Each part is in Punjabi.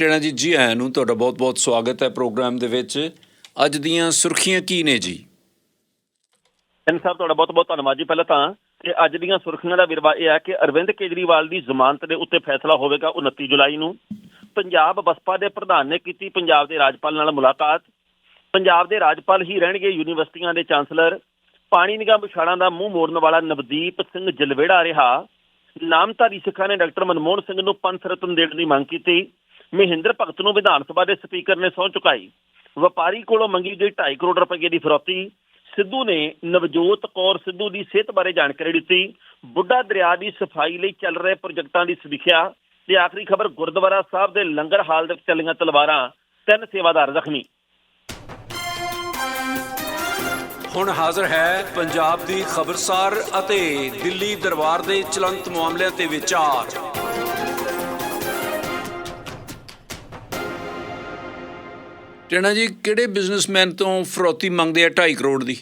ਟੇਣਾ ਜੀ ਜੀ ਆਇਆਂ ਨੂੰ ਤੁਹਾਡਾ ਬਹੁਤ-ਬਹੁਤ ਸਵਾਗਤ ਹੈ ਪ੍ਰੋਗਰਾਮ ਦੇ ਵਿੱਚ। ਅੱਜ ਦੀਆਂ ਸੁਰਖੀਆਂ ਕੀ ਨੇ ਜੀ? ਸਿੰਘ ਸਾਹਿਬ, ਤੁਹਾਡਾ ਬਹੁਤ ਬਹੁਤ ਧੰਨਵਾਦ ਜੀ। ਪਹਿਲਾਂ ਤਾਂ ਕਿ ਅੱਜ ਦੀਆਂ ਸੁਰਖੀਆਂ ਦਾ ਵਿਰਵਾ ਇਹ ਹੈ ਕਿ ਅਰਵਿੰਦ ਕੇਜਰੀਵਾਲ ਦੀ ਜ਼ਮਾਨਤ ਦੇ ਉੱਤੇ ਫੈਸਲਾ ਹੋਵੇਗਾ 29 ਜੁਲਾਈ ਨੂੰ। ਪੰਜਾਬ ਬਸਪਾ ਦੇ ਪ੍ਰਧਾਨ ਨੇ ਕੀਤੀ ਪੰਜਾਬ ਦੇ ਰਾਜਪਾਲ ਨਾਲ ਮੁਲਾਕਾਤ। ਪੰਜਾਬ ਦੇ ਰਾਜਪਾਲ ਹੀ ਰਹਿਣਗੇ ਯੂਨੀਵਰਸਿਟੀਆਂ ਦੇ ਚਾਂਸਲਰ। ਪਾਣੀ ਨਿਗਮ ਵਿਛਾੜਾਂ ਦਾ ਮੂੰਹ ਮੋੜਨ ਵਾਲਾ ਨਵਦੀਪ ਸਿੰਘ ਜਲਵੇੜਾ ਰਿਹਾ। ਨਾਮਧਾਰੀ ਸਿੱਖਾਂ ਨੇ ਡਾਕਟਰ ਮਨਮੋਹਨ ਸਿੰਘ ਨੂੰ ਪੰਥ ਰਤਨ ਦੇਣ ਦੀ ਮੰਗ ਕੀਤੀ। ਮਹਿੰਦਰ ਭਗਤ ਨੂੰ ਵਿਧਾਨ ਸਭਾ ਦੇ ਸਪੀਕਰ ਨੇ ਸਹੁੰ ਚੁਕਾਈ। ਵਪਾਰੀ ਕੋਲੋਂ ਮੰਗੀ ਗਈ 2.5 ਕਰੋੜ ਰੁਪਏ ਦੀ ਫਰੌਤੀ। ਸਿੱਧੂ ਨੇ ਨਵਜੋਤ ਕੌਰ ਸਿੱਧੂ ਦੀ ਸਿਹਤ ਬਾਰੇ ਜਾਣਕਾਰੀ ਦਿੱਤੀ। ਬੁੱਢਾ ਦਰਿਆ ਦੀ ਸਫ਼ਾਈ ਲਈ ਚੱਲ ਰਹੇ ਪ੍ਰੋਜੈਕਟਾਂ ਦੀ ਸਮੀਖਿਆ ਤੇ ਆਖਰੀ ਖਬਰ ਗੁਰਦੁਆਰਾ ਸਾਹਿਬ ਦੇ ਲੰਗਰ ਹਾਲ ਦੇ ਵਿੱਚ ਚੱਲੀਆਂ ਤਲਵਾਰਾਂ। ਤਿੰਨ ਸੇਵਾਦਾਰ ਜ਼ਖਮੀ। ਹੁਣ ਹਾਜ਼ਰ ਹੈ ਪੰਜਾਬ ਦੀ ਖਬਰਸਾਰ ਅਤੇ ਦਿੱਲੀ ਦਰਬਾਰ ਦੇ ਚਲੰਤ ਮਾਮਲਿਆਂ ਤੇ ਵਿਚਾਰ। ਟੇਣਾ ਜੀ, ਕਿਹੜੇ ਬਿਜ਼ਨਸਮੈਨ ਤੋਂ ਫਰੋਤੀ ਮੰਗਦੇ ਆ 2.5 ਕਰੋੜ ਦੀ?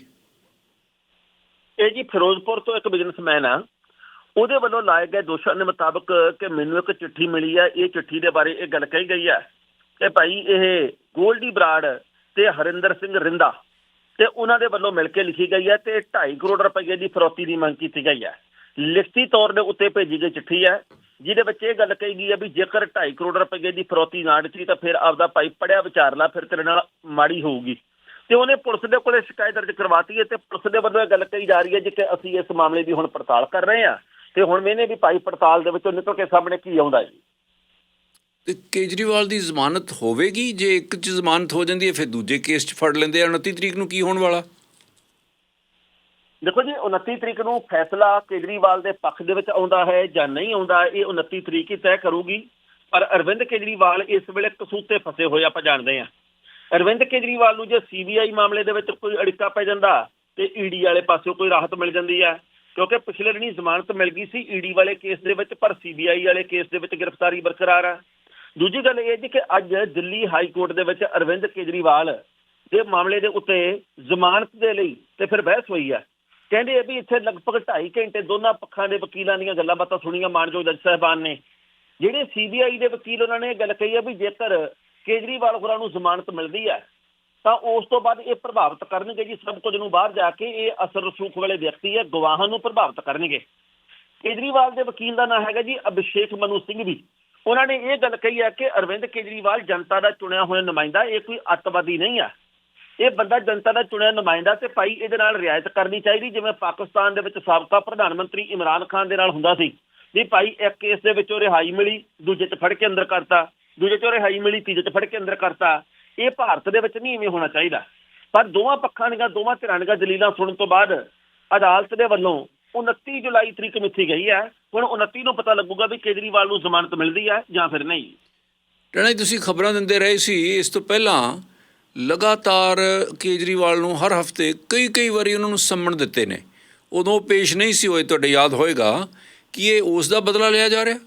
ਇਹ ਜੀ ਫਿਰੋਜ਼ਪੁਰ ਤੋਂ ਇੱਕ ਬਿਜ਼ਨਸਮੈਨ ਆ। ਉਹਦੇ ਵੱਲੋਂ ਲਾਏ ਗਏ ਦੋਸ਼ਾਂ ਦੇ ਮੁਤਾਬਕ ਕਿ ਮੈਨੂੰ ਇੱਕ ਚਿੱਠੀ ਮਿਲੀ ਹੈ ਇਹ ਚਿੱਠੀ ਦੇ ਬਾਰੇ ਇਹ ਗੱਲ ਕਹੀ ਗਈ ਹੈ ਕਿ ਭਾਈ ਇਹ ਗੋਲਡੀ ਬਰਾੜ ਤੇ ਹਰਿੰਦਰ ਸਿੰਘ ਰਿੰਦਾ ਤੇ ਉਹਨਾਂ ਦੇ ਵੱਲੋਂ ਮਿਲ ਕੇ ਲਿਖੀ ਗਈ ਹੈ ਤੇ 2.5 ਕਰੋੜ ਰੁਪਏ ਦੀ ਫਰੋਤੀ ਦੀ ਮੰਗ ਕੀਤੀ ਗਈ ਹੈ ਲਿਖਤੀ ਤੌਰ ਦੇ ਉੱਤੇ ਭੇਜੀ ਗਈ ਚਿੱਠੀ ਹੈ ਜਿਹਦੇ ਵਿੱਚ ਇਹ ਗੱਲ ਕਹੀ ਗਈ ਹੈ ਵੀ ਜੇਕਰ 2.5 ਕਰੋੜ ਰੁਪਏ ਦੀ ਫਰੋਤੀ ਨਾ ਦਿੱਤੀ ਤਾਂ ਫਿਰ ਆਪਦਾ ਭਾਈ ਪੜਿਆ ਵਿਚਾਰ ਲਾ, ਫਿਰ ਤੇਰੇ ਨਾਲ ਮਾੜੀ ਹੋਊਗੀ। ਤੇ ਉਹਨੇ ਪੁਲਿਸ ਦੇ ਕੋਲੇ ਸ਼ਿਕਾਇਤ ਦਰਜ ਕਰਵਾਤੀ ਹੈ ਤੇ ਪੁਲਿਸ ਦੇ ਵੱਲੋਂ ਇਹ ਗੱਲ ਕਹੀ ਜਾ ਰਹੀ ਹੈ ਜੀ ਕਿ ਅਸੀਂ ਇਸ ਮਾਮਲੇ ਦੀ ਹੁਣ ਪੜਤਾਲ ਕਰ ਰਹੇ ਹਾਂ ਤੇ ਹੁਣ ਮੈਨੇ ਵੀ ਭਾਈ ਪੜਤਾਲ ਦੇ ਵਿੱਚੋਂ ਨਿਕਲ ਕੇ ਸਾਹਮਣੇ ਕੀ ਆਉਂਦਾ ਜੀ? ਤੇ ਕੇਜਰੀਵਾਲ ਦੀ ਜ਼ਮਾਨਤ ਹੋਵੇਗੀ? ਜੇ ਇੱਕ ਚ ਜ਼ਮਾਨਤ ਹੋ ਜਾਂਦੀ ਹੈ, ਫਿਰ ਦੂਜੇ ਕੇਸ 'ਚ ਫੜ ਲੈਂਦੇ ਆ। 29 ਤਰੀਕ ਨੂੰ ਕੀ ਹੋਣ ਵਾਲਾ? ਦੇਖੋ ਜੀ 29 ਤਰੀਕ ਨੂੰ ਫੈਸਲਾ ਕੇਜਰੀਵਾਲ ਦੇ ਪੱਖ ਦੇ ਵਿੱਚ ਆਉਂਦਾ ਹੈ ਜਾਂ ਨਹੀਂ ਆਉਂਦਾ, ਇਹ 29 ਤਰੀਕ ਹੀ ਤੈਅ ਕਰੂਗੀ। ਪਰ ਅਰਵਿੰਦ ਕੇਜਰੀਵਾਲ ਇਸ ਵੇਲੇ ਕਸੂਤੇ ਫਸੇ ਹੋਏ ਆਪਾਂ ਜਾਣਦੇ ਹਾਂ। ਅਰਵਿੰਦ ਕੇਜਰੀਵਾਲ ਨੂੰ ਜੇ ਸੀਬੀਆਈ ਮਾਮਲੇ ਦੇ ਵਿੱਚ ਕੋਈ ਅੜਿੱਕਾ ਪੈ ਜਾਂਦਾ ਤੇ ਈਡੀ ਵਾਲੇ ਪਾਸਿਓਂ ਕੋਈ ਰਾਹਤ ਮਿਲ ਜਾਂਦੀ ਹੈ। ਕਿਉਂਕਿ ਪਿਛਲੇ ਦਿਨੀ ਜ਼ਮਾਨਤ ਮਿਲ ਗਈ ਸੀ ਈਡੀ ਵਾਲੇ ਕੇਸ ਦੇ ਵਿੱਚ, ਪਰ ਸੀਬੀਆਈ ਵਾਲੇ ਕੇਸ ਦੇ ਵਿੱਚ ਗ੍ਰਿਫਤਾਰੀ ਬਰਕਰਾਰ ਹੈ ਦੂਜੀ ਗੱਲ ਇਹ ਜੀ ਕਿ ਅੱਜ ਦਿੱਲੀ ਹਾਈ ਕੋਰਟ ਦੇ ਵਿੱਚ ਅਰਵਿੰਦ ਕੇਜਰੀਵਾਲ ਦੇ ਮਾਮਲੇ ਦੇ ਉੱਤੇ ਜ਼ਮਾਨਤ ਦੇ ਲਈ ਤੇ ਫਿਰ ਬਹਿਸ ਹੋਈ ਹੈ। ਕਹਿੰਦੇ ਆ ਵੀ ਇੱਥੇ ਲਗਭਗ 2.5 ਘੰਟੇ ਦੋਨਾਂ ਪੱਖਾਂ ਦੇ ਵਕੀਲਾਂ ਦੀਆਂ ਗੱਲਾਂ ਬਾਤਾਂ ਸੁਣੀਆਂ ਮਾਨਯੋਗ ਜੱਜ ਸਾਹਿਬਾਨ ਨੇ। ਜਿਹੜੇ ਸੀਬੀਆਈ ਦੇ ਵਕੀਲ ਉਹਨਾਂ ਨੇ ਇਹ ਗੱਲ ਕਹੀ ਹੈ ਵੀ ਜੇਕਰ ਕੇਜਰੀਵਾਲ ਹੋਰਾਂ ਨੂੰ ਜ਼ਮਾਨਤ ਮਿਲਦੀ ਹੈ ਤਾਂ ਉਸ ਤੋਂ ਬਾਅਦ ਇਹ ਪ੍ਰਭਾਵਿਤ ਕਰਨਗੇ ਜੀ, ਸਭ ਕੁਝ ਨੂੰ ਬਾਹਰ ਜਾ ਕੇ ਇਹ ਅਸਰ ਰਸੂਖ ਵਾਲੇ ਵਿਅਕਤੀ ਹੈ ਗਵਾਹਾਂ ਨੂੰ ਪ੍ਰਭਾਵਿਤ ਕਰਨਗੇ। ਕੇਜਰੀਵਾਲ ਦੇ ਵਕੀਲ ਦਾ ਨਾਮ ਹੈਗਾ ਜੀ ਅਭਿਸ਼ੇਕ ਮਨੂ ਸਿੰਘ ਵੀ। ਉਹਨਾਂ ਨੇ ਇਹ ਗੱਲ ਕਹੀ ਹੈ ਕਿ ਅਰਵਿੰਦ ਕੇਜਰੀਵਾਲ ਜਨਤਾ ਦਾ ਚੁਣਿਆ ਹੋਇਆ ਨੁਮਾਇੰਦਾ, ਇਹ ਕੋਈ ਅੱਤਵਾਦੀ ਨਹੀਂ ਹੈ ਇਹ ਬੰਦਾ ਜਨਤਾ ਦਾ ਚੁਣਿਆ ਨੁਮਾਇੰਦਾ ਤੇ ਭਾਈ ਇਹਦੇ ਨਾਲ ਰਿਆਇਤ ਕਰਨੀ ਚਾਹੀਦੀ, ਜਿਵੇਂ ਪਾਕਿਸਤਾਨ ਦੇ ਵਿੱਚ ਸਾਬਕਾ ਪ੍ਰਧਾਨ ਮੰਤਰੀ ਇਮਰਾਨ ਖਾਨ ਦੇ ਨਾਲ ਹੁੰਦਾ ਸੀ। ਵੀ ਭਾਈ ਇੱਕ ਕੇਸ ਦੇ ਵਿੱਚੋਂ ਰਿਹਾਈ ਮਿਲੀ, ਦੂਜੇ 'ਚ ਫੜ ਕੇ ਅੰਦਰ ਕਰਤਾ, ਦੂਜੇ 'ਚੋਂ ਰਿਹਾਈ ਮਿਲੀ, ਤੀਜੇ 'ਚ ਫੜ ਕੇ ਅੰਦਰ ਕਰਤਾ। ਇਹ ਭਾਰਤ ਦੇ ਵਿੱਚ ਨਹੀਂ ਇਵੇਂ ਹੋਣਾ ਚਾਹੀਦਾ। ਪਰ ਦੋਵਾਂ ਪੱਖਾਂ ਦੀਆਂ, ਦੋਵਾਂ ਧਿਰਾਂ ਦੀਆਂ ਦਲੀਲਾਂ ਸੁਣਨ ਤੋਂ ਬਾਅਦ ਅਦਾਲਤ ਦੇ ਵੱਲੋਂ 29 ਜੁਲਾਈ ਤਰੀਕ ਮਿੱਥੀ ਗਈ ਹੈ। ਹੁਣ 29 ਨੂੰ ਪਤਾ ਲੱਗੂਗਾ ਵੀ ਕੇਜਰੀਵਾਲ ਨੂੰ ਜ਼ਮਾਨਤ ਮਿਲਦੀ ਹੈ ਜਾਂ ਫਿਰ ਨਹੀਂ। ਟੇਣਾ ਤੁਸੀਂ ਖਬਰਾਂ ਦਿੰਦੇ ਰਹੇ ਸੀ, ਇਸ ਤੋਂ ਪਹਿਲਾਂ ਲਗਾਤਾਰ ਕੇਜਰੀਵਾਲ ਨੂੰ ਹਰ ਹਫ਼ਤੇ ਕਈ ਕਈ ਵਾਰੀ ਉਹਨਾਂ ਨੂੰ ਸੰਮਣ ਦਿੱਤੇ ਨੇ। ਉਦੋਂ ਪੇਸ਼ ਨਹੀਂ ਸੀ ਹੋਏ, ਤੁਹਾਡੇ ਯਾਦ ਹੋਏਗਾ ਕਿ ਇਹ ਉਸ ਦਾ ਬਦਲਾ ਲਿਆ ਜਾ ਰਿਹਾ?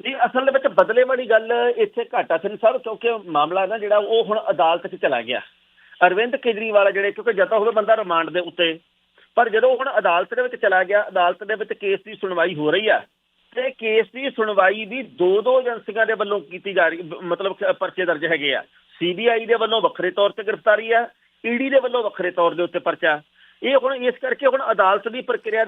ਜੀ ਅਸਲ ਦੇ ਵਿੱਚ ਬਦਲੇ ਵਾਲੀ ਗੱਲ ਇੱਥੇ ਘਾਟਾ ਸਿੰਘ ਸਾਹਿਬ ਕਿਉਂਕਿ ਮਾਮਲਾ ਨਾ ਜਿਹੜਾ ਉਹ ਹੁਣ ਅਦਾਲਤ 'ਚ ਚਲਾ ਗਿਆ। ਅਰਵਿੰਦ ਕੇਜਰੀਵਾਲ ਜਿਹੜੇ, ਕਿਉਂਕਿ ਜਦੋਂ ਹੋਵੇ ਬੰਦਾ ਰਿਮਾਂਡ ਦੇ ਉੱਤੇ, ਪਰ ਜਦੋਂ ਹੁਣ ਅਦਾਲਤ ਦੇ ਵਿੱਚ ਚਲਾ ਗਿਆ, ਅਦਾਲਤ ਦੇ ਵਿੱਚ ਕੇਸ ਦੀ ਸੁਣਵਾਈ ਹੋ ਰਹੀ ਆ ਤੇ ਕੇਸ ਦੀ ਸੁਣਵਾਈ ਵੀ ਦੋ ਦੋ ਏਜੰਸੀਆਂ ਦੇ ਵੱਲੋਂ ਕੀਤੀ ਜਾ ਰਹੀ ਮਤਲਬ ਪਰਚੇ ਦਰਜ ਹੈਗੇ ਆ। ਸੀਬੀਆਈ ਦੇ ਵੱਲੋਂ ਵੱਖਰੇ ਤੌਰ ਤੇ ਗ੍ਰਿਫਤਾਰੀ ਆ ਈਡੀ ਦੇ ਵੱਲੋਂ ਵੱਖਰੇ ਤੌਰ ਦੇ ਉੱਤੇ ਪਰਚਾ। ਇਹ ਹੁਣ ਇਸ ਕਰਕੇ ਹੁਣ ਅਦਾਲਤ ਦੀ ਪ੍ਰਕਿਰਿਆ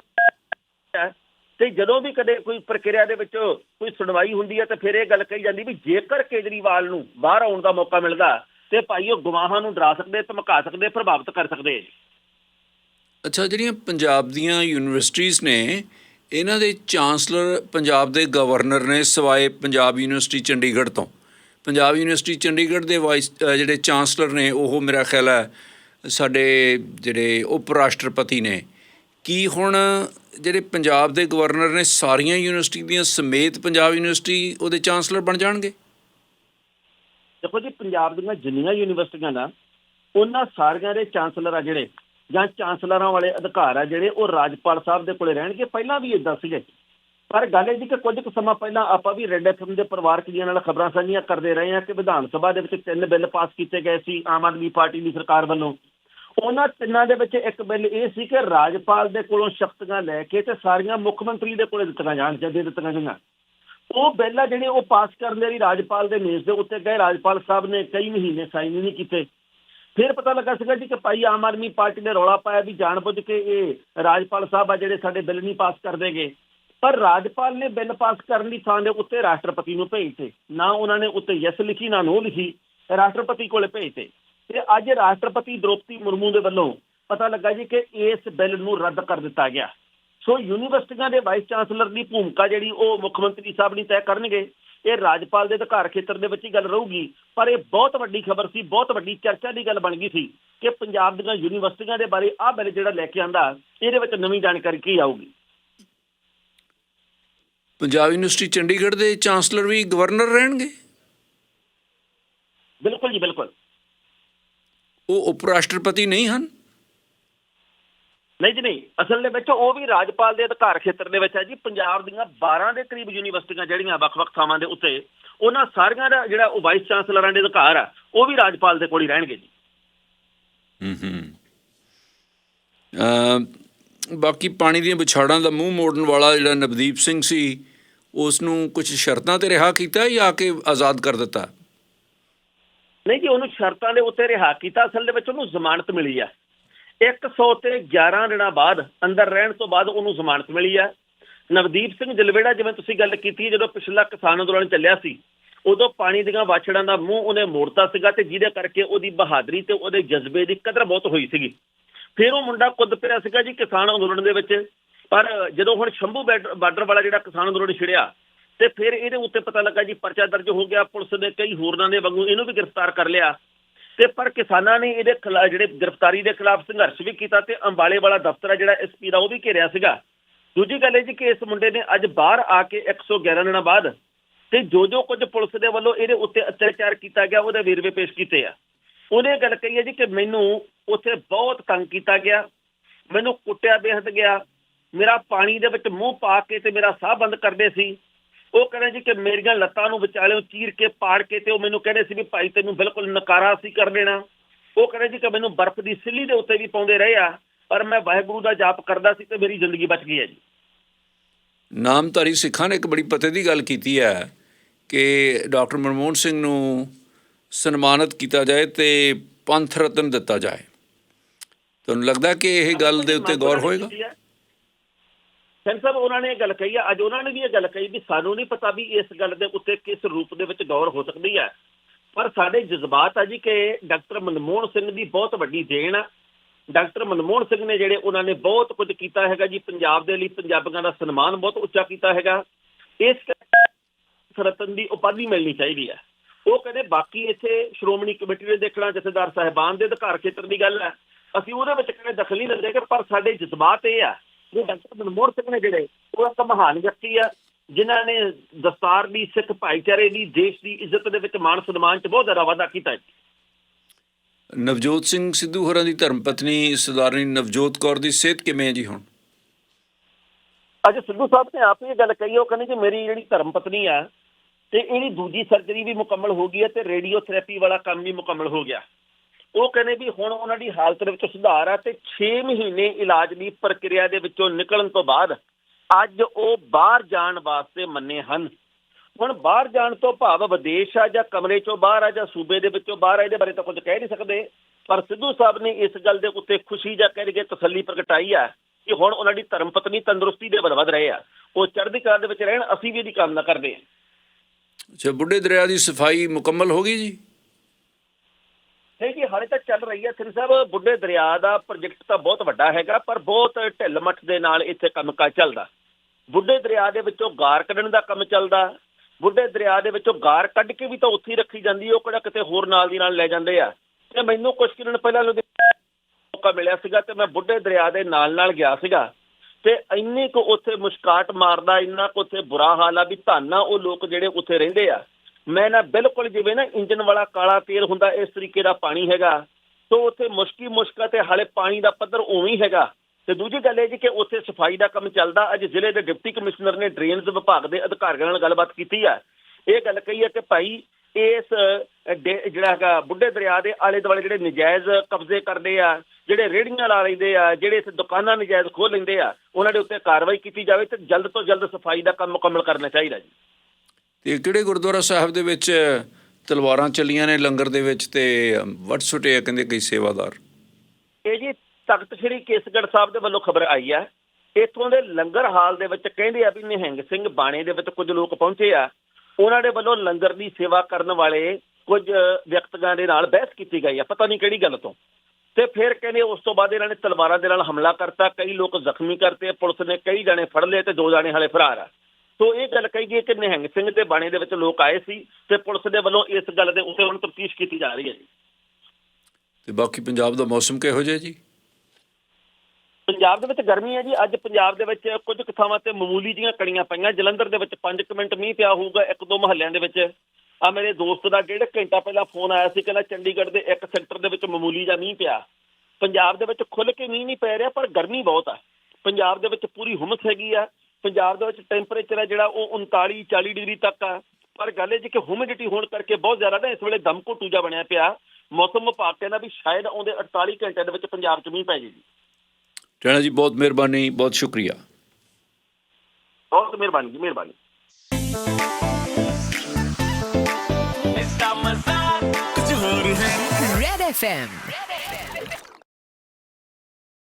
ਤੇ ਜਦੋਂ ਵੀ ਕਦੇ ਕੋਈ ਪ੍ਰਕਿਰਿਆ ਦੇ ਵਿੱਚ ਕੋਈ ਸੁਣਵਾਈ ਹੁੰਦੀ ਹੈ ਤਾਂ ਫਿਰ ਇਹ ਗੱਲ ਕਹੀ ਜਾਂਦੀ ਵੀ ਜੇਕਰ ਕੇਜਰੀਵਾਲ ਨੂੰ ਬਾਹਰ ਆਉਣ ਦਾ ਮੌਕਾ ਮਿਲਦਾ ਤੇ ਭਾਈ ਉਹ ਗਵਾਹਾਂ ਨੂੰ ਡਰਾ ਸਕਦੇ, ਧਮਕਾ ਸਕਦੇ, ਪ੍ਰਭਾਵਿਤ ਕਰ ਸਕਦੇ। ਅੱਛਾ, ਜਿਹੜੀਆਂ ਪੰਜਾਬ ਦੀਆਂ ਯੂਨੀਵਰਸਿਟੀਆਂ ਨੇ ਇਹਨਾਂ ਦੇ ਚਾਂਸਲਰ ਪੰਜਾਬ ਦੇ ਗਵਰਨਰ ਨੇ ਸਵਾਏ ਪੰਜਾਬ ਯੂਨੀਵਰਸਿਟੀ ਚੰਡੀਗੜ੍ਹ ਤੋਂ। ਪੰਜਾਬ ਯੂਨੀਵਰਸਿਟੀ ਚੰਡੀਗੜ੍ਹ ਦੇ ਵਾਈਸ ਜਿਹੜੇ ਚਾਂਸਲਰ ਨੇ, ਉਹ ਮੇਰਾ ਖਿਆਲ ਹੈ ਸਾਡੇ ਜਿਹੜੇ ਉਪ ਰਾਸ਼ਟਰਪਤੀ ਨੇ। ਕੀ ਹੁਣ ਜਿਹੜੇ ਪੰਜਾਬ ਦੇ ਗਵਰਨਰ ਨੇ, ਸਾਰੀਆਂ ਯੂਨੀਵਰਸਿਟੀ ਦੀਆਂ ਸਮੇਤ ਪੰਜਾਬ ਯੂਨੀਵਰਸਿਟੀ ਉਹਦੇ ਚਾਂਸਲਰ ਬਣ ਜਾਣਗੇ? ਦੇਖੋ ਜੀ, ਪੰਜਾਬ ਦੀਆਂ ਜਿੰਨੀਆਂ ਯੂਨੀਵਰਸਿਟੀਆਂ ਨਾ, ਉਹਨਾਂ ਸਾਰੀਆਂ ਦੇ ਚਾਂਸਲਰ ਆ ਜਿਹੜੇ। ਜਾਂ ਚਾਂਸਲਰਾਂ ਵਾਲੇ ਅਧਿਕਾਰ ਆ ਜਿਹੜੇ ਉਹ ਰਾਜਪਾਲ ਸਾਹਿਬ ਦੇ ਕੋਲੇ ਰਹਿਣਗੇ, ਪਹਿਲਾਂ ਵੀ ਇਦਾਂ ਸੀਗੇ। ਪਰ ਗੱਲ ਇਹ ਜੀ ਕਿ ਕੁਝ ਕੁ ਸਮਾਂ ਪਹਿਲਾਂ ਆਪਾਂ ਵੀ ਰੈੱਡ ਐਫਐਮ ਦੇ ਪਰਿਵਾਰਕ ਜੀਆਂ ਨਾਲ ਖਬਰਾਂ ਸਾਂਝੀਆਂ ਕਰਦੇ ਰਹੇ ਹਾਂ ਕਿ ਵਿਧਾਨ ਸਭਾ ਦੇ ਵਿੱਚ ਤਿੰਨ ਬਿੱਲ ਪਾਸ ਕੀਤੇ ਗਏ ਸੀ, ਆਮ ਆਦਮੀ ਪਾਰਟੀ ਦੀ ਸਰਕਾਰ ਵੱਲੋਂ। ਉਹਨਾਂ ਤਿੰਨਾਂ ਦੇ ਵਿੱਚ ਇੱਕ ਬਿੱਲ ਇਹ ਸੀ ਕਿ ਰਾਜਪਾਲ ਦੇ ਕੋਲੋਂ ਸ਼ਕਤੀਆਂ ਲੈ ਕੇ ਤੇ ਸਾਰੀਆਂ ਮੁੱਖ ਮੰਤਰੀ ਦੇ ਕੋਲੇ ਦਿੱਤੀਆਂ ਜਾਣ, ਜਾਂ ਦਿੱਤੀਆਂ ਗਈਆਂ। ਉਹ ਬਿੱਲ ਆ ਜਿਹੜੇ ਉਹ ਪਾਸ ਕਰਨ ਦੇ ਲਈ ਰਾਜਪਾਲ ਦੇ ਮੇਜ਼ ਦੇ ਉੱਤੇ ਗਏ। ਰਾਜਪਾਲ ਸਾਹਿਬ ਨੇ ਕਈ ਮਹੀਨੇ ਸਾਈਨ ਨਹੀਂ ਕੀਤੇ। ਫਿਰ ਪਤਾ ਲੱਗਾ ਸੀਗਾ ਜੀ ਕਿ ਭਾਈ ਆਮ ਆਦਮੀ ਪਾਰਟੀ ਨੇ ਰੌਲਾ ਪਾਇਆ ਵੀ ਜਾਣਬੁੱਝ ਕੇ ਇਹ ਰਾਜਪਾਲ ਸਾਹਿਬ ਆ ਜਿਹੜੇ ਸਾਡੇ ਬਿੱਲ ਨਹੀਂ ਪਾਸ ਕਰ ਦੇਗੇ ਪਰ ਰਾਜਪਾਲ ਨੇ ਬਿੱਲ ਪਾਸ ਕਰਨ ਦੀ ਥਾਂ ਦੇ ਉੱਤੇ ਰਾਸ਼ਟਰਪਤੀ ਨੂੰ ਭੇਜਤੇ। ਨਾ ਉਹਨਾਂ ਨੇ ਉੱਤੇ ਯੈਸ ਲਿਖੀ, ਨਾ ਨੋ ਲਿਖੀ, ਰਾਸ਼ਟਰਪਤੀ ਕੋਲੇ ਭੇਜਤੇ। ਤੇ ਅੱਜ ਰਾਸ਼ਟਰਪਤੀ ਦ੍ਰੋਪਦੀ ਮੁਰਮੂ ਦੇ ਵੱਲੋਂ ਪਤਾ ਲੱਗਾ ਜੀ ਕਿ ਇਸ ਬਿੱਲ ਨੂੰ ਰੱਦ ਕਰ ਦਿੱਤਾ ਗਿਆ। ਸੋ ਯੂਨੀਵਰਸਿਟੀਆਂ ਦੇ ਵਾਈਸ ਚਾਂਸਲਰ ਦੀ ਭੂਮਿਕਾ ਜਿਹੜੀ ਉਹ ਮੁੱਖ ਮੰਤਰੀ ਸਾਹਿਬ ਨਹੀਂ ਤੈਅ ਕਰਨਗੇ। ਇਹ ਰਾਜਪਾਲ ਦੇ ਅਧਿਕਾਰ ਖੇਤਰ ਦੇ ਵਿੱਚ ਹੀ ਗੱਲ ਰਹੂਗੀ ਪਰ ਇਹ ਬਹੁਤ ਵੱਡੀ ਖਬਰ ਸੀ ਬਹੁਤ ਵੱਡੀ ਚਰਚਾ ਦੀ ਗੱਲ ਬਣ ਗਈ ਸੀ ਕਿ ਪੰਜਾਬ ਦੀਆਂ ਯੂਨੀਵਰਸਿਟੀਆਂ ਦੇ ਬਾਰੇ ਆਹ ਬਿੱਲ ਜਿਹੜਾ ਲੈ ਕੇ ਆਂਦਾ ਇਹਦੇ ਵਿੱਚ ਨਵੀਂ ਜਾਣਕਾਰੀ ਕੀ ਆਊਗੀ? ਪੰਜਾਬ ਯੂਨੀਵਰਸਿਟੀ ਚੰਡੀਗੜ੍ਹ ਦੇ ਚਾਂਸਲਰ ਵੀ ਗਵਰਨਰ ਰਹਿਣਗੇ? ਬਿਲਕੁਲ ਜੀ ਬਿਲਕੁਲ। ਉਹ ਉਪ ਰਾਸ਼ਟਰਪਤੀ ਨਹੀਂ ਹਨ? ਨਹੀਂ ਜੀ ਨਹੀਂ ਅਸਲ ਦੇ ਵਿੱਚ ਉਹ ਵੀ ਰਾਜਪਾਲ ਦੇ ਅਧਿਕਾਰ ਖੇਤਰ ਦੇ ਵਿੱਚ ਹੈ ਜੀ ਪੰਜਾਬ ਦੀਆਂ 12 ਦੇ ਕਰੀਬ ਯੂਨੀਵਰਸਿਟੀਆਂ ਜਿਹੜੀਆਂ ਵੱਖ-ਵੱਖ ਥਾਵਾਂ ਦੇ ਉੱਤੇ ਉਹਨਾਂ ਸਾਰੀਆਂ ਦਾ ਜਿਹੜਾ ਉਹ ਵਾਈਸ ਚਾਂਸਲਰਾਂ ਦੇ ਅਧਿਕਾਰ ਆ ਉਹ ਵੀ ਰਾਜਪਾਲ ਦੇ ਕੋਲ ਹੀ ਰਹਿਣਗੇ ਜੀ। ਹੂੰ ਬਾਕੀ ਪਾਣੀ ਦੀਆਂ ਵਿਛਾੜਾਂ ਦਾ ਮੂੰਹ ਮੋੜਨ ਵਾਲਾ ਜਿਹੜਾ ਨਵਦੀਪ ਸਿੰਘ ਸੀ ਉਸ ਨੂੰ ਕੁਝ ਸ਼ਰਤਾਂ ਤੇ ਰਿਹਾ ਕੀਤਾ ਜਾਂ ਆ ਕੇ ਆਜ਼ਾਦ ਕਰ ਦਿੱਤਾ? ਨਹੀਂ ਜੀ ਉਹਨੂੰ ਸ਼ਰਤਾਂ ਦੇ ਉੱਤੇ ਰਿਹਾ ਕੀਤਾ ਅਸਲ ਦੇ ਵਿੱਚ ਉਹਨੂੰ ਜ਼ਮਾਨਤ ਮਿਲੀ ਆ। 100 ਤੇ 11 ਦਿਨਾਂ ਬਾਅਦ ਅੰਦਰ ਰਹਿਣ ਤੋਂ ਬਾਅਦ ਉਹਨੂੰ ਜ਼ਮਾਨਤ ਮਿਲੀ ਹੈ ਨਵਦੀਪ ਸਿੰਘ ਜਲਵੇੜਾ ਜਿਵੇਂ ਤੁਸੀਂ ਗੱਲ ਕੀਤੀ, ਜਦੋਂ ਪਿਛਲਾ ਕਿਸਾਨ ਅੰਦੋਲਨ ਚੱਲਿਆ ਸੀ, ਉਦੋਂ ਪਾਣੀ ਦੀਆਂ ਵਾਛੜਾਂ ਦਾ ਮੂੰਹ ਉਹਨੇ ਮੋੜਤਾ ਸੀਗਾ ਤੇ ਜਿਹਦੇ ਕਰਕੇ ਉਹਦੀ ਬਹਾਦਰੀ ਤੇ ਉਹਦੇ ਜਜ਼ਬੇ ਦੀ ਕਦਰ ਬਹੁਤ ਹੋਈ ਸੀਗੀ। ਫਿਰ ਉਹ ਮੁੰਡਾ ਕੁੱਦ ਪਿਆ ਸੀਗਾ ਜੀ ਕਿਸਾਨ ਅੰਦੋਲਨ ਦੇ ਵਿੱਚ। ਪਰ ਜਦੋਂ ਹੁਣ ਸ਼ੰਭੂ ਬੈਡ- ਬਾਰਡਰ ਵਾਲਾ ਜਿਹੜਾ ਕਿਸਾਨ ਅੰਦੋਲਨ ਛਿੜਿਆ, ਤੇ ਫਿਰ ਇਹਦੇ ਉੱਤੇ ਪਤਾ ਲੱਗਾ ਜੀ ਪਰਚਾ ਦਰਜ ਹੋ ਗਿਆ, ਪੁਲਿਸ ਨੇ ਕਈ ਹੋਰਨਾਂ ਦੇ ਵਾਂਗੂ ਇਹਨੂੰ ਵੀ ਗ੍ਰਿਫਤਾਰ ਕਰ ਲਿਆ। ਤੇ ਪਰ ਕਿਸਾਨਾਂ ਨੇ ਇਹਦੇ ਖਿਲਾਫ ਜਿਹੜੇ ਗ੍ਰਿਫਤਾਰੀ ਦੇ ਖਿਲਾਫ ਸੰਘਰਸ਼ ਵੀ ਕੀਤਾ ਤੇ ਅੰਬਾਲੇ ਵਾਲਾ ਦਫ਼ਤਰ ਆ ਜਿਹੜਾ ਐਸਪੀ ਦਾ ਉਹ ਵੀ ਘੇਰਿਆ ਸੀਗਾ। ਦੂਜੀ ਗੱਲ ਇਹ ਜੀ ਕਿ ਇਸ ਮੁੰਡੇ ਨੇ ਅੱਜ ਬਾਹਰ ਆ ਕੇ 111 ਦਿਨਾਂ ਬਾਅਦ ਤੇ ਜੋ ਜੋ ਕੁਝ ਪੁਲਿਸ ਦੇ ਵੱਲੋਂ ਇਹਦੇ ਉੱਤੇ ਅਤਿਆਚਾਰ ਕੀਤਾ ਗਿਆ, ਉਹਦੇ ਵੇਰਵੇ ਪੇਸ਼ ਕੀਤੇ ਆ। ਉਹਨੇ ਗੱਲ ਕਹੀ ਹੈ ਜੀ ਕਿ ਮੈਨੂੰ ਉੱਥੇ ਬਹੁਤ ਤੰਗ ਕੀਤਾ ਗਿਆ, ਮੈਨੂੰ ਕੁੱਟਿਆ, ਬੇਹੱਦ ਗਿਆ। ਮੇਰਾ ਪਾਣੀ ਦੇ ਵਿੱਚ ਮੂੰਹ ਪਾ ਕੇ ਤੇ ਮੇਰਾ ਸਾਹ ਬੰਦ ਕਰਦੇ ਸੀ। ਉਹ ਕਹਿੰਦੇ ਜੀ ਕਿ ਮੇਰੀਆਂ ਲੱਤਾਂ ਨੂੰ ਵਿਚਾਲਿਓਂ ਚੀਰ ਕੇ ਪਾੜ ਕੇ ਤੇ ਉਹ ਮੈਨੂੰ ਕਹਿੰਦੇ ਸੀ ਵੀ ਭਾਈ ਤੈਨੂੰ ਬਿਲਕੁਲ ਨਕਾਰਾ ਸੀ ਕਰ ਦੇਣਾ। ਉਹ ਕਹਿੰਦੇ ਜੀ ਕਿ ਮੈਨੂੰ ਬਰਫ਼ ਦੀ ਸਿੱਲੀ ਦੇ ਉੱਤੇ ਵੀ ਪਾਉਂਦੇ ਰਹੇ ਆ, ਪਰ ਮੈਂ ਵਾਹਿਗੁਰੂ ਦਾ ਜਾਪ ਕਰਦਾ ਸੀ ਤੇ ਮੇਰੀ ਜ਼ਿੰਦਗੀ ਬਚ ਗਈ ਹੈ ਜੀ। ਨਾਮਧਾਰੀ ਸਿੱਖਾਂ ਨੇ ਇੱਕ ਬੜੀ ਪਤੇ ਦੀ ਗੱਲ ਕੀਤੀ ਹੈ ਕਿ ਡਾਕਟਰ ਮਨਮੋਹਨ ਸਿੰਘ ਨੂੰ ਸਨਮਾਨਿਤ ਕੀਤਾ ਜਾਏ ਤੇ ਪੰਥ ਰਤਨ ਦਿੱਤਾ ਜਾਏ। ਤੁਹਾਨੂੰ ਲੱਗਦਾ ਕਿ ਇਹ ਗੱਲ ਦੇ ਉੱਤੇ ਗੌਰ ਹੋਏਗਾ? ਸੈਨ ਸਾਹਿਬ, ਉਹਨਾਂ ਨੇ ਇਹ ਗੱਲ ਕਹੀ ਆ, ਅੱਜ ਉਹਨਾਂ ਨੇ ਵੀ ਇਹ ਗੱਲ ਕਹੀ ਵੀ ਸਾਨੂੰ ਨਹੀਂ ਪਤਾ ਵੀ ਇਸ ਗੱਲ ਦੇ ਉੱਤੇ ਕਿਸ ਰੂਪ ਦੇ ਵਿੱਚ ਗੌਰ ਹੋ ਸਕਦੀ ਹੈ। ਪਰ ਸਾਡੇ ਜਜ਼ਬਾਤ ਆ ਜੀ ਕਿ ਡਾਕਟਰ ਮਨਮੋਹਨ ਸਿੰਘ ਦੀ ਬਹੁਤ ਵੱਡੀ ਦੇਣ ਆ। ਡਾਕਟਰ ਮਨਮੋਹਨ ਸਿੰਘ ਨੇ ਜਿਹੜੇ ਉਹਨਾਂ ਨੇ ਬਹੁਤ ਕੁਝ ਕੀਤਾ ਹੈਗਾ ਜੀ, ਪੰਜਾਬ ਦੇ ਲਈ ਪੰਜਾਬੀਆਂ ਦਾ ਸਨਮਾਨ ਬਹੁਤ ਉੱਚਾ ਕੀਤਾ ਹੈਗਾ। ਇਸ ਕਰਕੇ ਰਤਨ ਦੀ ਉਪਾਧੀ ਮਿਲਣੀ ਚਾਹੀਦੀ ਹੈ। ਉਹ ਕਹਿੰਦੇ ਬਾਕੀ ਇੱਥੇ ਸ਼੍ਰੋਮਣੀ ਕਮੇਟੀ ਦੇ ਦੇਖਣਾ, ਜਥੇਦਾਰ ਸਾਹਿਬਾਨ ਦੇ ਅਧਿਕਾਰ ਖੇਤਰ ਦੀ ਗੱਲ ਹੈ। ਅਸੀਂ ਉਹਦੇ ਵਿੱਚ ਕਹਿੰਦੇ ਦਖਲ ਨਹੀਂ ਦਿੰਦੇ ਕਿ ਪਰ ਸਾਡੇ ਜਜ਼ਬਾਤ ਇਹ ਆ ਕਿ ਡਾਕਟਰ ਮਨਮੋਹਨ ਸਿੰਘ ਨੇ ਜਿਹੜੇ ਉਹ ਇੱਕ ਮਹਾਨ ਵਿਅਕਤੀ ਆ ਜਿਨ੍ਹਾਂ ਨੇ ਦਸਤਾਰ ਦੀ ਸਿੱਖ ਭਾਈਚਾਰੇ ਦੀ ਦੇਸ਼ ਦੀ ਇੱਜ਼ਤ ਦੇ ਵਿੱਚ ਮਾਣ ਸਨਮਾਨ 'ਚ ਬਹੁਤ ਜ਼ਿਆਦਾ ਵਾਧਾ ਕੀਤਾ ਜੀ ਨਵਜੋਤ ਸਿੰਘ ਸਿੱਧੂ ਹੋਰਾਂ ਦੀ ਧਰਮ ਪਤਨੀ ਸਰਦਾਰਨੀ ਨਵਜੋਤ ਕੌਰ ਦੀ ਸਿਹਤ ਕਿਵੇਂ ਹੈ ਜੀ ਹੁਣ? ਅੱਜ ਸਿੱਧੂ ਸਾਹਿਬ ਨੇ ਆਪ ਹੀ ਇਹ ਗੱਲ ਕਹੀ ਉਹ ਕਹਿੰਦੇ ਕਿ ਮੇਰੀ ਜਿਹੜੀ ਧਰਮ ਪਤਨੀ ਆ ਤੇ ਇਹਦੀ ਦੂਜੀ ਸਰਜਰੀ ਵੀ ਮੁਕੰਮਲ ਹੋ ਗਈ ਹੈ ਤੇ ਰੇਡੀਓਥੈਰੇਪੀ ਵਾਲਾ ਕੰਮ ਵੀ ਮੁਕੰਮਲ ਹੋ ਗਿਆ। ਉਹ ਕਹਿੰਦੇ ਵੀ ਹੁਣ ਉਹਨਾਂ ਦੀ ਹਾਲਤ ਦੇ ਵਿੱਚ ਸੁਧਾਰ ਆ ਤੇ 6 ਮਹੀਨੇ ਇਲਾਜ ਦੀ ਪ੍ਰਕਿਰਿਆ ਦੇ ਵਿੱਚੋਂ ਨਿਕਲਣ ਤੋਂ ਬਾਅਦ ਅੱਜ ਉਹ ਬਾਹਰ ਜਾਣ ਵਾਸਤੇ ਮੰਨੇ ਹਨ। ਹੁਣ ਬਾਹਰ ਜਾਣ ਤੋਂ ਭਾਵ ਵਿਦੇਸ਼ ਆ ਜਾਂ ਕਮਰੇ ਚੋਂ ਬਾਹਰ ਆ ਜਾਂ ਸੂਬੇ ਦੇ ਵਿੱਚੋਂ ਬਾਹਰ ਆ, ਇਹਦੇ ਬਾਰੇ ਤਾਂ ਕੁਝ ਕਹਿ ਨਹੀਂ ਸਕਦੇ। ਪਰ ਸਿੱਧੂ ਸਾਹਿਬ ਨੇ ਇਸ ਗੱਲ ਦੇ ਉੱਤੇ ਖੁਸ਼ੀ ਜਾਂ ਕਹਿ ਲਈਏ ਤਸੱਲੀ ਪ੍ਰਗਟਾਈ ਆ ਕਿ ਹੁਣ ਉਹਨਾਂ ਦੀ ਧਰਮ ਪਤਨੀ ਤੰਦਰੁਸਤੀ ਦੇ ਵੱਲ ਵਧ ਰਹੇ ਆ। ਉਹ ਚੜ੍ਹਦੀ ਕਲਾ ਦੇ ਵਿੱਚ ਰਹਿਣ, ਅਸੀਂ ਵੀ ਇਹਦੀ ਕਾਮਨਾ ਕਰਦੇ ਹਾਂ। ਅੱਛਾ, ਬੁੱਢੇ ਦਰਿਆ ਦੀ ਸਫ਼ਾਈ ਮੁਕੰਮਲ ਹੋ ਗਈ ਜੀ? ਨਹੀਂ ਜੀ ਹਾਲੇ ਤੱਕ ਚੱਲ ਰਹੀ ਹੈ ਸਿੰਘ ਸਾਹਿਬ, ਬੁੱਢੇ ਦਰਿਆ ਦਾ ਪ੍ਰੋਜੈਕਟ ਤਾਂ ਬਹੁਤ ਵੱਡਾ ਹੈਗਾ, ਪਰ ਬਹੁਤ ਢਿੱਲ ਮੱਠ ਦੇ ਨਾਲ ਇੱਥੇ ਕੰਮਕਾਜ ਚੱਲਦਾ। ਬੁੱਢੇ ਦਰਿਆ ਦੇ ਵਿੱਚੋਂ ਗਾਰ ਕੱਢਣ ਦਾ ਕੰਮ ਚੱਲਦਾ, ਬੁੱਢੇ ਦਰਿਆ ਦੇ ਵਿੱਚੋਂ ਗਾਰ ਕੱਢ ਕੇ ਵੀ ਤਾਂ ਉੱਥੇ ਹੀ ਰੱਖੀ ਜਾਂਦੀ ਉਹ ਕਿਹੜਾ ਕਿਤੇ ਹੋਰ ਨਾਲ ਦੀ ਨਾਲ ਲੈ ਜਾਂਦੇ ਆ। ਤੇ ਮੈਨੂੰ ਕੁਝ ਕੁ ਦਿਨ ਪਹਿਲਾਂ ਲੁਧਿਆਣਾ ਮੌਕਾ ਮਿਲਿਆ ਸੀਗਾ ਤੇ ਮੈਂ ਬੁੱਢੇ ਦਰਿਆ ਦੇ ਨਾਲ ਨਾਲ ਗਿਆ ਸੀਗਾ। ਤੇ ਇੰਨੀ ਕੁ ਉੱਥੇ ਮੁਸ਼ਕਾਟ ਮਾਰਦਾ, ਇੰਨਾ ਕੁ ਉੱਥੇ ਬੁਰਾ ਹਾਲ ਆ ਵੀ ਧੰਨਾ ਉਹ ਲੋਕ ਜਿਹੜੇ ਉੱਥੇ ਰਹਿੰਦੇ ਆ। ਮੈਂ ਨਾ ਬਿਲਕੁਲ ਜਿਵੇਂ ਨਾ ਇੰਜਨ ਵਾਲਾ ਕਾਲਾ ਤੇਲ ਹੁੰਦਾ, ਇਸ ਤਰੀਕੇ ਦਾ ਪਾਣੀ ਹੈਗਾ। ਸੋ ਉੱਥੇ ਮੁਸ਼ਕੀ ਮੁਸ਼ਕਾ ਤੇ ਹਾਲੇ ਪਾਣੀ ਦਾ ਪੱਧਰ ਉਵੇਂ ਹੀ ਹੈਗਾ। ਤੇ ਦੂਜੀ ਗੱਲ ਇਹ ਜੀ ਕਿ ਉੱਥੇ ਸਫ਼ਾਈ ਦਾ ਕੰਮ ਚੱਲਦਾ। ਅੱਜ ਜ਼ਿਲ੍ਹੇ ਦੇ ਡਿਪਟੀ ਕਮਿਸ਼ਨਰ ਨੇ ਡਰੇਨਸ ਵਿਭਾਗ ਦੇ ਅਧਿਕਾਰੀਆਂ ਨਾਲ ਗੱਲਬਾਤ ਕੀਤੀ ਆ। ਇਹ ਗੱਲ ਕਹੀ ਹੈ ਕਿ ਭਾਈ ਇਸ ਜਿਹੜਾ ਹੈਗਾ ਬੁੱਢੇ ਦਰਿਆ ਦੇ ਆਲੇ ਦੁਆਲੇ ਜਿਹੜੇ ਨਜਾਇਜ਼ ਕਬਜ਼ੇ ਕਰਦੇ ਆ, ਜਿਹੜੇ ਰੇਹੜੀਆਂ ਲਾ ਲੈਂਦੇ ਆ, ਜਿਹੜੇ ਇਸ ਦੁਕਾਨਾਂ ਨਜਾਇਜ਼ ਖੋਲ ਲੈਂਦੇ ਆ, ਉਹਨਾਂ ਦੇ ਉੱਤੇ ਕਾਰਵਾਈ ਕੀਤੀ ਜਾਵੇ ਤੇ ਜਲਦ ਤੋਂ ਜਲਦ ਸਫ਼ਾਈ ਦਾ ਕੰਮ ਮੁਕੰਮਲ ਕਰਨਾ ਚਾਹੀਦਾ ਜੀ। ਤੇ ਕਿਹੜੇ ਗੁਰਦੁਆਰਾ ਸਾਹਿਬ ਦੇ ਵਿੱਚ ਤਲਵਾਰਾਂ ਚੱਲੀਆਂ ਨੇ ਲੰਗਰ ਦੇ ਵਿੱਚ ਤੇ ਵੱਟ ਸੁੱਟੇ ਕਹਿੰਦੇ ਕਈ ਸੇਵਾਦਾਰ? ਇਹ ਜੀ ਤਖਤ ਸ੍ਰੀ ਕੇਸਗੜ੍ਹ ਸਾਹਿਬ ਦੇ ਵੱਲੋਂ ਖਬਰ ਆਈ ਹੈ ਇੱਥੋਂ ਦੇ ਲੰਗਰ ਹਾਲ ਦੇ ਵਿੱਚ ਕਹਿੰਦੇ ਆ ਵੀ ਨਿਹੰਗ ਸਿੰਘ ਬਾਣੇ ਦੇ ਵਿੱਚ ਕੁਝ ਲੋਕ ਪਹੁੰਚੇ ਆ। ਉਹਨਾਂ ਦੇ ਵੱਲੋਂ ਲੰਗਰ ਦੀ ਸੇਵਾ ਕਰਨ ਵਾਲੇ ਕੁਝ ਵਿਅਕਤੀਆਂ ਦੇ ਨਾਲ ਬਹਿਸ ਕੀਤੀ ਗਈ ਆ, ਪਤਾ ਨਹੀਂ ਕਿਹੜੀ ਗੱਲ ਤੋਂ। ਤੇ ਫਿਰ ਕਹਿੰਦੇ ਉਸ ਤੋਂ ਬਾਅਦ ਇਹਨਾਂ ਨੇ ਤਲਵਾਰਾਂ ਦੇ ਨਾਲ ਹਮਲਾ ਕਰਤਾ, ਕਈ ਲੋਕ ਜ਼ਖਮੀ ਕਰਤੇ, ਪੁਲਿਸ ਨੇ ਕਈ ਜਾਣੇ ਫੜ ਲਏ ਤੇ ਦੋ ਜਾਣੇ ਹਾਲੇ ਫਰਾਰ ਆ। ਸੋ ਇਹ ਗੱਲ ਕਹੀ ਗਈ ਕਿ ਨਿਹੰਗ ਸਿੰਘ ਦੇ ਬਾਣੇ ਦੇ ਵਿੱਚ ਲੋਕ ਆਏ ਸੀ ਤੇ ਪੁਲਿਸ ਦੇ ਵੱਲੋਂ ਇਸ ਗੱਲ ਦੇ ਉੱਤੇ ਹੁਣ ਤਫਤੀਸ਼ ਕੀਤੀ ਜਾ ਰਹੀ ਹੈ ਜੀ। ਤੇ ਬਾਕੀ ਪੰਜਾਬ ਦਾ ਮੌਸਮ ਕਿਹੋ ਜਿਹਾ ਜੀ? ਪੰਜਾਬ ਦੇ ਵਿੱਚ ਗਰਮੀ ਹੈ ਜੀ। ਅੱਜ ਪੰਜਾਬ ਦੇ ਵਿੱਚ ਕੁਝ ਥਾਵਾਂ ਤੇ ਮਾਮੂਲੀ ਜੀਆਂ ਕਣੀਆਂ ਪਈਆਂ। ਜਲੰਧਰ ਦੇ ਵਿੱਚ 5 ਮਿੰਟ ਮੀਂਹ ਪਿਆ ਹੋਊਗਾ ਇੱਕ ਦੋ ਮਹੱਲਿਆਂ ਦੇ ਵਿੱਚ। ਆ ਮੇਰੇ ਦੋਸਤ ਦਾ ਡੇਢ ਘੰਟਾ ਪਹਿਲਾਂ ਫੋਨ ਆਇਆ ਸੀ ਕਹਿੰਦਾ ਚੰਡੀਗੜ੍ਹ ਦੇ ਇੱਕ ਸੈਕਟਰ ਦੇ ਵਿੱਚ ਮਾਮੂਲੀ ਜਿਹਾ ਮੀਂਹ ਪਿਆ। ਪੰਜਾਬ ਦੇ ਵਿੱਚ ਖੁੱਲ ਕੇ ਮੀਂਹ ਨਹੀਂ ਪੈ ਰਿਹਾ ਪਰ ਗਰਮੀ ਬਹੁਤ ਆ। ਪੰਜਾਬ ਦੇ ਵਿੱਚ ਪੂਰੀ ਹੁਮਸ ਹੈਗੀ ਆ। ਪੰਜਾਬ ਦੇ ਵਿੱਚ ਟੈਂਪਰੇਚਰ ਹੈ ਜਿਹੜਾ ਉਹ 39 40 ਡਿਗਰੀ ਤੱਕ ਆ। ਪਰ ਗੱਲ ਇਹ ਜੀ ਕਿ ਹਿਊਮਿਡਿਟੀ ਹੋਣ ਕਰਕੇ ਬਹੁਤ ਜ਼ਿਆਦਾ ਨਾ ਇਸ ਵੇਲੇ ਦਮ ਘੁੱਟੂ ਜਿਹਾ ਬਣਿਆ ਪਿਆ। ਮੌਸਮ ਵਿਭਾਗ ਕਹਿੰਦਾ ਵੀ ਸ਼ਾਇਦ ਆਉਂਦੇ 48 ਘੰਟਿਆਂ ਦੇ ਵਿੱਚ ਪੰਜਾਬ 'ਚ ਮੀਂਹ ਪੈ ਜੇ ਜੀ। ਟੈਣਾ ਜੀ ਬਹੁਤ ਮਿਹਰਬਾਨੀ ਬਹੁਤ ਸ਼ੁਕਰੀਆ। ਬਹੁਤ ਮਿਹਰਬਾਨੀ ਜੀ ਮਿਹਰਬਾਨੀ। Red FM.